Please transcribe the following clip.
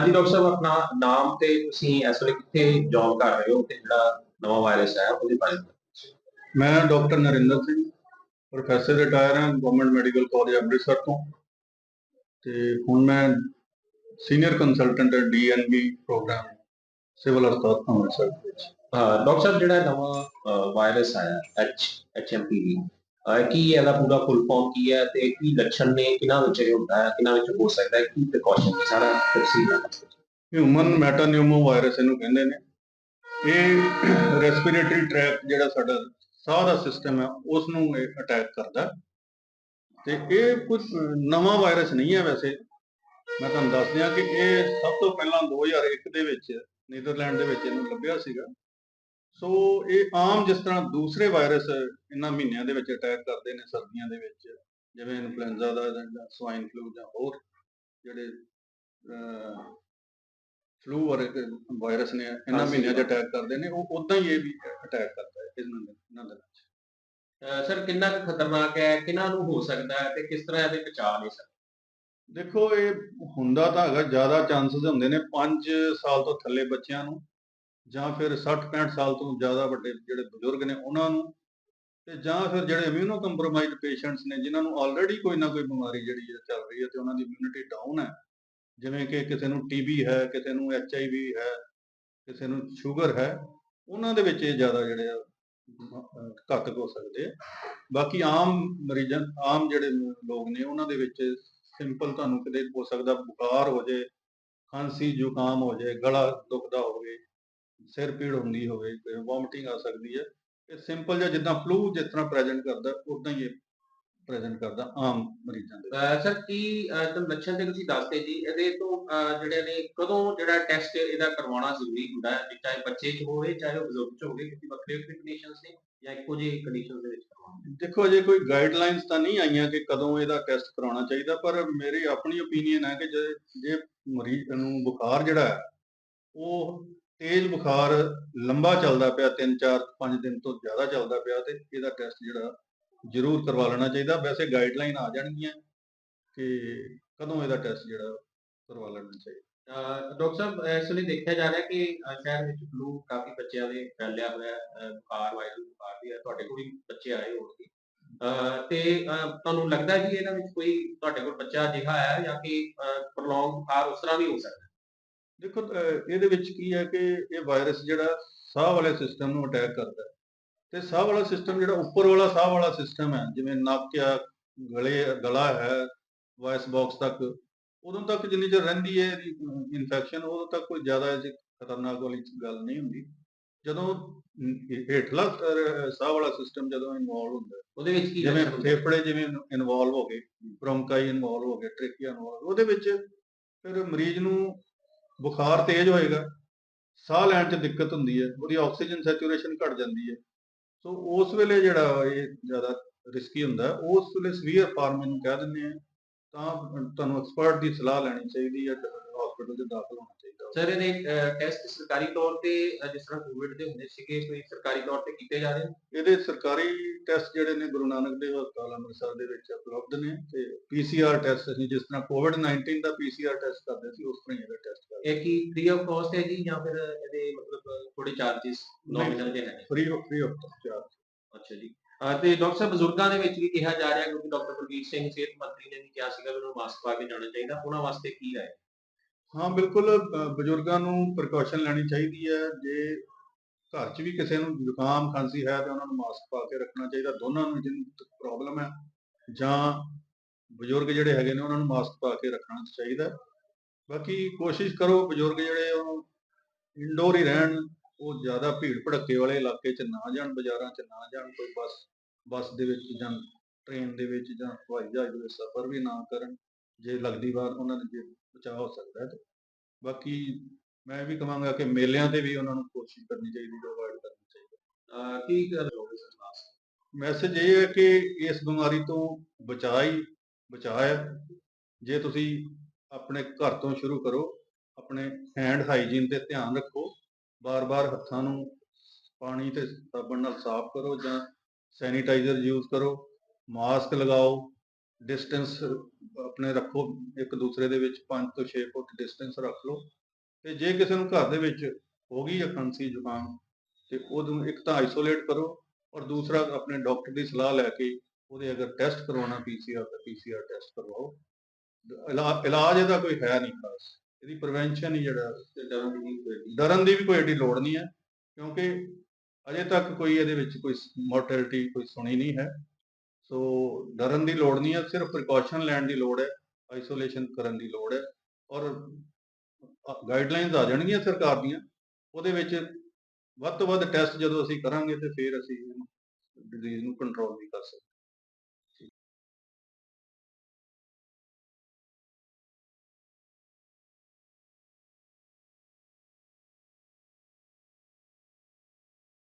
ਹਾਂਜੀ ਡਾਕਟਰ ਸਾਹਿਬ ਆਪਣਾ ਨਾਮ ਤੇ ਤੁਸੀਂ ਇਸ ਵੇਲੇ ਕਿੱਥੇ ਜੌਬ ਕਰ ਰਹੇ ਹੋ ਤੇ ਜਿਹੜਾ ਨਵਾਂ ਵਾਇਰਸ ਆਇਆ ਉਹਦੇ ਬਾਰੇ। ਮੈਂ doctor Narinder Singh professor retire ਹਾਂ ਗਵਰਨਮੈਂਟ ਮੈਡੀਕਲ ਕਾਲਜ ਅੰਮ੍ਰਿਤਸਰ ਤੋਂ ਤੇ ਹੁਣ ਮੈਂ senior consultant DNB programme civil ਹਸਪਤਾਲ ਅੰਮ੍ਰਿਤਸਰ ਵਿੱਚ ਹਾਂ ਡਾਕਟਰ ਸਾਹਿਬ ਜਿਹੜਾ ਨਵਾਂ ਵਾਇਰਸ ਆਇਆ ਐਚ ਐਚਐਮਪੀਵੀ ਕੀ ਇਹਦਾ ਪੂਰਾ ਫੁੱਲ ਫਾਰਮ ਕੀ ਹੈ ਤੇ ਕੀ ਲੱਛਣ ਨੇ, ਕਿਹਨਾਂ ਵਿੱਚ ਇਹ ਹੁੰਦਾ ਹੈ, ਕਿਹਨਾਂ ਵਿੱਚ ਹੋ ਸਕਦਾ ਹੈ, ਕੀ ਪ੍ਰੀਕਾਸ਼ਨ ਸਾਰਾ ਤਫਸੀਲ ਹਿਊਮਨ ਮੈਟਾਨਿਊਮੋ ਵਾਇਰਸ ਇਹਨੂੰ ਕਹਿੰਦੇ ਨੇ। ਇਹ ਰੈਸਪੀਰੇਟਰੀ ਟ੍ਰੈਕ ਜਿਹੜਾ ਸਾਡਾ ਸਾਹ ਦਾ ਸਿਸਟਮ ਹੈ ਉਸ ਨੂੰ ਇਹ ਅਟੈਕ ਕਰਦਾ ਤੇ ਇਹ ਕੁਝ ਨਵਾਂ ਵਾਇਰਸ ਨਹੀਂ ਹੈ ਵੈਸੇ। ਮੈਂ ਤੁਹਾਨੂੰ ਦੱਸ ਦਿਆਂ ਕਿ ਇਹ ਸਭ ਤੋਂ ਪਹਿਲਾਂ 2001 ਦੇ ਵਿੱਚ ਨੀਦਰਲੈਂਡ ਦੇ ਵਿੱਚ ਇਹਨੂੰ ਲੱਭਿਆ ਸੀਗਾ। ਸੋ ਇਹ ਆਮ ਜਿਸ ਤਰ੍ਹਾਂ ਦੂਸਰੇ ਵਾਇਰਸ ਇਹਨਾਂ ਮਹੀਨਿਆਂ ਦੇ ਵਿੱਚ ਅਟੈਕ ਕਰਦੇ ਨੇ ਸਰਦੀਆਂ ਦੇ ਵਿੱਚ ਜਿਵੇਂ ਇਨਫਲੂਐਂਜ਼ਾ ਦਾ ਜਾਂ ਸਵਾਈਨ ਫਲੂ ਜਾਂ ਹੋਰ ਜਿਹੜੇ ਫਲੂ ਵਰਗੇ ਵਾਇਰਸ ਨੇ ਇਹਨਾਂ ਮਹੀਨਿਆਂ 'ਚ। ਅਟੈਕ ਕਰਦੇ ਨੇ ਉਹ ਉਦਾਂ ਹੀ ਇਹ ਵੀ ਅਟੈਕ ਕਰਦਾ ਹੈ ਇਹਨਾਂ ਦੇ ਇਹਨਾਂ ਦੇ ਵਿੱਚ ਸਰ ਕਿੰਨਾ ਕੁ ਖਤਰਨਾਕ ਹੈ ਕਿਹਨਾਂ ਨੂੰ ਹੋ ਸਕਦਾ ਹੈ ਤੇ ਕਿਸ ਤਰ੍ਹਾਂ ਇਹਦੇ ਬਚਾਅ ਨੇ ਸਰ ਦੇਖੋ ਇਹ ਹੁੰਦਾ ਤਾਂ ਹੈਗਾ ਜ਼ਿਆਦਾ ਚਾਂਸਸ ਹੁੰਦੇ ਨੇ 5 ਸਾਲ ਤੋਂ ਥੱਲੇ ਬੱਚਿਆਂ ਨੂੰ ਜਾਂ ਫਿਰ 60 65 ਸਾਲ ਤੋਂ ਜ਼ਿਆਦਾ ਵੱਡੇ ਜਿਹੜੇ ਬਜ਼ੁਰਗ ਨੇ ਉਹਨਾਂ ਨੂੰ ਤੇ ਜਾਂ ਫਿਰ ਜਿਹੜੇ ਇਮਿਊਨੋ ਕੰਪਰੋਮਾਈਜ਼ਡ ਪੇਸ਼ੈਂਟਸ ਨੇ, ਜਿਨ੍ਹਾਂ ਨੂੰ ਆਲਰੇਡੀ ਕੋਈ ਨਾ ਕੋਈ ਬਿਮਾਰੀ ਜਿਹੜੀ ਹੈ ਚੱਲ ਰਹੀ ਹੈ ਤੇ ਉਹਨਾਂ ਦੀ ਇਮਿਊਨਿਟੀ ਡਾਊਨ ਹੈ। ਜਿਵੇਂ ਕਿ ਕਿਸੇ ਨੂੰ ਟੀਬੀ ਹੈ, ਕਿਸੇ ਨੂੰ ਐਚਆਈਵੀ ਹੈ, ਕਿਸੇ ਨੂੰ ਸ਼ੂਗਰ ਹੈ, ਉਹਨਾਂ ਦੇ ਵਿੱਚ ਇਹ ਜ਼ਿਆਦਾ ਜਿਹੜੇ ਆ ਘਾਤਕ ਹੋ ਸਕਦੇ ਆ। ਬਾਕੀ ਆਮ ਮਰੀਜ਼ਾਂ, ਆਮ ਜਿਹੜੇ ਲੋਕ ਨੇ ਉਹਨਾਂ ਦੇ ਵਿੱਚ ਸਿੰਪਲ ਤੁਹਾਨੂੰ ਕਿਤੇ ਹੋ ਸਕਦਾ ਬੁਖਾਰ ਹੋ ਜਾਏ, ਖਾਂਸੀ ਜ਼ੁਕਾਮ ਹੋ ਜਾਏ, ਗਲਾ ਦੁਖਦਾ ਹੋਵੇ ਸਿਰ ਪੀੜ ਹੁੰਦੀ ਹੋਵੇ ਵੋਮਿਟਿੰਗ ਆ ਸਕਦੀ ਹੈ ਇਹ ਸਿੰਪਲ ਜਿਹਾ ਜਿੱਦਾਂ ਫਲੂ ਜਿਸ ਤਰ੍ਹਾਂ ਪ੍ਰੈਜ਼ੈਂਟ ਕਰਦਾ ਉਦਾਂ ਹੀ ਇਹ ਪ੍ਰੈਜ਼ੈਂਟ ਕਰਦਾ ਆਮ ਮਰੀਜ਼ਾਂ ਦੇ। ਸਰ ਕੀ ਤੁਹਾਨੂੰ ਲੱਛਣ ਤੇ ਤੁਸੀਂ ਦੱਸਦੇ ਜੀ ਇਹਦੇ ਤੋਂ ਜਿਹੜੇ ਨੇ ਕਦੋਂ ਜਿਹੜਾ ਟੈਸਟ ਇਹਦਾ ਕਰਵਾਉਣਾ ਜ਼ਰੂਰੀ ਹੁੰਦਾ ਹੈ ਚਾਹੇ ਬੱਚੇ 'ਚ ਹੋਵੇ ਚਾਹੇ ਉਹ ਬਜ਼ੁਰਗ 'ਚ ਹੋਵੇ ਕਿਉਂਕਿ ਵੱਖਰੇ ਵੱਖਰੇ ਕੰਡੀਸ਼ਨਸ ਨੇ ਜਾਂ ਇੱਕੋ ਜਿਹੀ ਕੰਡੀਸ਼ਨ ਦੇ ਵਿੱਚ ਕਰਵਾਉਣਾ ਦੇਖੋ ਅਜੇ ਕੋਈ ਗਾਈਡਲਾਈਨਸ ਤਾਂ ਨਹੀਂ ਆਈਆਂ ਕਿ ਕਦੋਂ ਇਹਦਾ ਟੈਸਟ ਕਰਾਉਣਾ ਚਾਹੀਦਾ ਪਰ ਮੇਰੀ ਆਪਣੀ ਓਪੀਨੀਅਨ ਹੈ ਕਿ ਜੇ ਜੇ ਮਰੀਜ਼ ਨੂੰ ਬੁਖਾਰ ਜਿਹੜਾ ਹੈ ਉਹ ਤੇਜ਼ ਬੁਖਾਰ ਲੰਬਾ ਚੱਲਦਾ ਪਿਆ 3 4 5 ਦਿਨ ਤੋਂ ਜ਼ਿਆਦਾ ਚੱਲਦਾ ਪਿਆ ਤੇ ਇਹਦਾ ਟੈਸਟ ਜਿਹੜਾ ਜ਼ਰੂਰ ਕਰਵਾ ਲੈਣਾ ਚਾਹੀਦਾ। ਵੈਸੇ ਗਾਈਡਲਾਈਨ ਆ ਜਾਣਗੀਆਂ ਕਿ ਕਦੋਂ ਇਹਦਾ ਟੈਸਟ ਜਿਹੜਾ ਕਰਵਾ ਲੈਣਾ ਚਾਹੀਦਾ। ਡਾਕਟਰ ਸਾਹਿਬ, ਇਸ ਲਈ ਦੇਖਿਆ ਜਾ ਰਿਹਾ ਕਿ ਸ਼ਹਿਰ ਵਿੱਚ ਫਲੂ ਕਾਫੀ ਬੱਚਿਆਂ ਦੇ ਫੈਲਿਆ ਹੋਇਆ ਬੁਖਾਰ ਵਾਇਰਲ ਬੁਖਾਰ ਵੀ ਹੈ, ਤੁਹਾਡੇ ਕੋਲ ਵੀ ਬੱਚੇ ਆਏ ਹੋਣਗੇ। ਤੇ ਤੁਹਾਨੂੰ ਲੱਗਦਾ ਜੀ ਇਹਨਾਂ ਵਿੱਚ ਕੋਈ ਤੁਹਾਡੇ ਕੋਲ ਬੱਚਾ ਅਜਿਹਾ ਹੈ ਜਾਂ ਕਿ ਪ੍ਰੋਲੋਂਗ ਬੁਖਾਰ ਉਸ ਤਰ੍ਹਾਂ ਵੀ ਹੋ ਸਕਦਾ? ਦੇਖੋ ਅਹ ਇਹਦੇ ਵਿੱਚ ਕੀ ਹੈ ਕਿ ਇਹ ਵਾਇਰਸ ਜਿਹੜਾ ਸਾਹ ਵਾਲੇ ਸਿਸਟਮ ਨੂੰ ਅਟੈਕ ਕਰਦਾ ਹੈ ਤੇ ਸਾਹ ਵਾਲਾ ਸਿਸਟਮ ਜਿਹੜਾ ਉੱਪਰ ਵਾਲਾ ਸਾਹ ਵਾਲਾ ਸਿਸਟਮ ਹੈ ਜਿਵੇਂ ਨੱਕ ਆ ਗਲੇ ਗਲਾ ਹੈ ਵਾਇਸ ਬਾਕਸ ਤੱਕ ਉਦੋਂ ਤੱਕ ਜਿੰਨੀ ਚਿਰ ਰਹਿੰਦੀ ਹੈ ਇਹਦੀ ਇਨਫੈਕਸ਼ਨ ਉਦੋਂ ਤੱਕ ਕੋਈ ਜ਼ਿਆਦਾ ਇਹ 'ਚ ਖਤਰਨਾਕ ਵਾਲੀ ਗੱਲ ਨਹੀਂ ਹੁੰਦੀ ਜਦੋਂ ਹੇ- ਹੇਠਲਾ ਅਹ, ਸਾਹ ਵਾਲਾ ਸਿਸਟਮ ਜਦੋਂ ਇਨਵੋਲਵ ਹੁੰਦਾ ਹੈ, ਉਹਦੇ ਵਿੱਚ ਕੀ ਜਿਵੇਂ ਲੱਛਣ ਹੁੰਦੇ? ਫੇਫੜੇ ਜਿਵੇਂ ਇਨਵੋਲਵ ਹੋ ਗਏ ਬ੍ਰੋਂਕਾਈ ਇਨਵੋਲਵ ਹੋ ਗਏ ਟ੍ਰੇਕੀਆ ਇਨਵੋਲਵ ਉਹਦੇ ਵਿੱਚ ਫਿਰ ਮਰੀਜ਼ ਨੂੰ ਬੁਖਾਰ ਤੇਜ਼ ਹੋਏਗਾ, ਸਾਹ ਲੈਣ 'ਚ ਦਿੱਕਤ ਹੁੰਦੀ ਹੈ, ਉਹਦੀ ਆਕਸੀਜਨ ਸੈਚੂਰੇਸ਼ਨ ਘਟ ਜਾਂਦੀ ਹੈ। ਸੋ ਉਸ ਵੇਲੇ ਜਿਹੜਾ ਇਹ ਜ਼ਿਆਦਾ ਰਿਸਕੀ ਹੁੰਦਾ, ਉਸ ਵੇਲੇ ਸਵੀਅਰ ਫਾਰਮਿੰਗ ਨੂੰ ਕਹਿ ਦਿੰਦੇ ਆ ਤਾਂ ਤੁਹਾਨੂੰ ਐਕਸਪਰਟ ਦੀ ਸਲਾਹ ਲੈਣੀ ਚਾਹੀਦੀ ਹੈ ਹਸਪੀਟਲ 'ਚ ਦਾਖਲ ਹੋਣਾ ਚਾਹੀਦਾ ਸਰ ਇਹਦੇ ਟੈਸਟ ਸਰਕਾਰੀ ਤੌਰ ਤੇ ਅਹ, ਜਿਸ ਤਰ੍ਹਾਂ ਕੋਵਿਡ ਦੇ ਹੁੰਦੇ ਸੀਗੇ ਕੋਈ ਸਰਕਾਰੀ ਤੌਰ ਤੇ ਕੀਤੇ ਜਾ ਰਹੇ ਨੇ? ਇਹਦੇ ਸਰਕਾਰੀ ਟੈਸਟ ਜਿਹੜੇ ਨੇ ਗੁਰੂ ਨਾਨਕ ਦੇਵ ਹਸਪਤਾਲ ਅੰਮ੍ਰਿਤਸਰ ਦੇ ਵਿੱਚ ਉਪਲਬਧ ਨੇ ਤੇ ਪੀਸੀਆਰ ਟੈਸਟ ਅਸੀਂ ਜਿਸ ਤਰ੍ਹਾਂ ਕੋਵਿਡ-19 ਦਾ ਪੀਸੀਆਰ ਟੈਸਟ ਕਰਦੇ ਸੀ ਉਸ ਤਰ੍ਹਾਂ ਹੀ ਇਹਦਾ ਟੈਸਟ ਕਰਦੇ ਇਹ ਕੀ ਫ੍ਰੀ ਆਫ ਕਾਸਟ ਹੈ ਜੀ ਜਾਂ ਫਿਰ ਇਹਦੇ ਮਤਲਬ ਥੋੜੇ ਚਾਰजेस ਨੋਮੀਨਲ ਦੇ ਹੈ free of free of charge ਅੱਛਾ ਜੀ। ਅਹ ਤੇ ਡਾਕਟਰ ਸਾਹਿਬ ਬਜ਼ੁਰਗਾਂ ਦੇ ਵਿੱਚ ਵੀ ਕਿਹਾ ਜਾ ਰਿਹਾ ਕਿਉਂਕਿ ਡਾਕਟਰ ਕੁਲਵੀਰ ਸਿੰਘ ਸਿਹਤ ਮੰਤਰੀ ਨੇ ਵੀ ਕਿਹਾ ਸੀਗਾ ਵੀ ਉਹਨਾਂ ਨੂੰ ਮਾਸਕ ਪਾ ਕੇ ਜਾਣਾ ਚਾਹੀਦਾ। ਉਹਨਾਂ ਵਾਸਤੇ ਕੀ ਹੈ ਹਾਂ ਬਿਲਕੁਲ ਅ, ਬਜ਼ੁਰਗਾਂ ਨੂੰ ਪ੍ਰੀਕਾਸ਼ਨ ਲੈਣੀ ਚਾਹੀਦੀ ਹੈ। ਜੇ ਘਰ 'ਚ ਵੀ ਕਿਸੇ ਨੂੰ ਜ਼ੁਕਾਮ ਖਾਂਸੀ ਹੈ ਤਾਂ ਉਹਨਾਂ ਨੂੰ ਮਾਸਕ ਪਾ ਕੇ ਰੱਖਣਾ ਚਾਹੀਦਾ। ਦੋਨਾਂ ਨੂੰ ਜਿਹਨੂੰ ਪ੍ਰੋਬਲਮ ਹੈ ਜਾਂ ਬਜ਼ੁਰਗ ਜਿਹੜੇ ਹੈਗੇ ਨੇ ਉਹਨਾਂ ਨੂੰ ਮਾਸਕ ਪਾ ਕੇ ਰੱਖਣਾ ਚਾਹੀਦਾ। ਹੈ। ਬਾਕੀ ਕੋਸ਼ਿਸ਼ ਕਰੋ ਬਜ਼ੁਰਗ ਜਿਹੜੇ ਉਹ ਇਨਡੋਰ ਹੀ ਰਹਿਣ। ਉਹ ਜ਼ਿਆਦਾ ਭੀੜ ਭੜੱਕੇ ਵਾਲੇ ਇਲਾਕੇ 'ਚ ਨਾ ਜਾਣ ਬਾਜ਼ਾਰਾਂ 'ਚ ਨਾ ਜਾਣ। ਕੋਈ ਬੱਸ ਬੱਸ ਦੇ ਵਿੱਚ ਜਾਂ ਟ੍ਰੇਨ ਦੇ ਵਿੱਚ ਜਾਂ ਹਵਾਈ ਜਹਾਜ਼ ਦੇ ਵਿੱਚ ਸਫ਼ਰ ਵੀ ਨਾ ਕਰਨ। ਜੇ ਲੱਗਦੀ ਵਾਰ ਉਹਨਾਂ ਦੇ ਜੇ ਬਚਾਅ ਹੋ ਸਕਦਾ ਹੈ ਬਾਕੀ ਮੈਂ ਵੀ ਕਹਾਂਗਾ ਕਿ ਮੇਲਿਆਂ ਤੇ ਵੀ ਉਹਨਾਂ ਨੂੰ ਕੋਸ਼ਿਸ਼ ਕਰਨੀ ਚਾਹੀਦੀ ਹੈ ਅਵੋਇਡ ਕਰਨੀ ਚਾਹੀਦੀ ਅਹ ਕੀ ਕਰੋਗੇ ਸਰ ਮਾਸਕ ਮੈਸੇਜ ਇਹ ਹੈ ਕਿ ਇਸ ਬਿਮਾਰੀ ਤੋਂ ਬਚਾਅ ਹੀ ਬਚਾਅ ਹੈ। ਜੇ ਤੁਸੀਂ ਆਪਣੇ ਘਰ ਤੋਂ ਸ਼ੁਰੂ ਕਰੋ, ਆਪਣੇ ਹੈਂਡ ਹਾਈਜੀਨ ਤੇ ਧਿਆਨ ਰੱਖੋ, ਬਾਰ-ਬਾਰ ਹੱਥਾਂ ਨੂੰ ਪਾਣੀ ਤੇ ਸਾਬਣ ਨਾਲ ਸਾਫ਼ ਕਰੋ ਜਾਂ ਸੈਨੀਟਾਈਜ਼ਰ ਯੂਜ਼ ਕਰੋ ਮਾਸਕ ਲਗਾਓ ਡਿਸਟੈਂਸ ਆਪਣੇ ਰੱਖੋ, ਇੱਕ ਦੂਸਰੇ ਦੇ ਵਿੱਚ 5 ਤੋਂ 6 ਫੁੱਟ ਡਿਸਟੈਂਸ ਰੱਖ ਲਓ। ਤੇ ਜੇ ਕਿਸੇ ਨੂੰ ਘਰ ਦੇ ਵਿੱਚ ਹੋ ਗਈ ਹੈ ਖਾਂਸੀ, ਜ਼ੁਕਾਮ, ਤੇ ਉਹਨੂੰ ਇੱਕ ਤਾਂ ਆਈਸੋਲੇਟ ਕਰੋ ਔਰ ਦੂਸਰਾ ਆਪਣੇ ਡਾਕਟਰ ਦੀ ਸਲਾਹ ਲੈ ਕੇ ਉਹਦੇ ਅਗਰ ਟੈਸਟ ਕਰਵਾਉਣਾ ਪੀਸੀਆਰ ਦਾ ਪੀਸੀਆਰ ਟੈਸਟ ਕਰਵਾਓ। ਇਲਾ- ਇਲਾਜ ਇਹਦਾ ਕੋਈ ਹੈ ਨਹੀਂ ਖਾਸ। ਇਹਦੀ ਪ੍ਰੀਵੈਂਸ਼ਨ ਹੀ ਜਿਹੜਾ ਡਰਨ ਦੀ ਵੀ ਕੋਈ ਐਡੀ ਲੋੜ ਨਹੀਂ ਹੈ, ਕਿਉਂਕਿ ਅਜੇ ਤੱਕ ਕੋਈ ਇਹਦੇ ਵਿੱਚ ਕੋਈ ਮੋਰਟੈਲਿਟੀ ਕੋਈ ਸੁਣੀ ਨਹੀਂ ਹੈ। ਸੋ ਡਰਨ ਦੀ ਲੋੜ ਨਹੀਂ ਹੈ, ਸਿਰਫ ਪ੍ਰੀਕਾਸ਼ਨ ਲੈਣ ਦੀ ਲੋੜ ਹੈ ਆਈਸੋਲੇਸ਼ਨ ਕਰਨ ਦੀ ਲੋੜ ਹੈ ਔਰ ਗਾਈਡਲਾਈਨਸ ਆ ਜਾਣਗੀਆਂ ਸਰਕਾਰ ਦੀਆਂ, ਉਹਦੇ ਵਿੱਚ ਵੱਧ ਤੋਂ ਵੱਧ ਟੈਸਟ ਜਦੋਂ ਅਸੀਂ ਕਰਾਂਗੇ ਤੇ ਫਿਰ ਅਸੀਂ ਡਿਜ਼ੀਜ਼ ਨੂੰ ਕੰਟਰੋਲ ਵੀ ਕਰ ਸਕਦੇ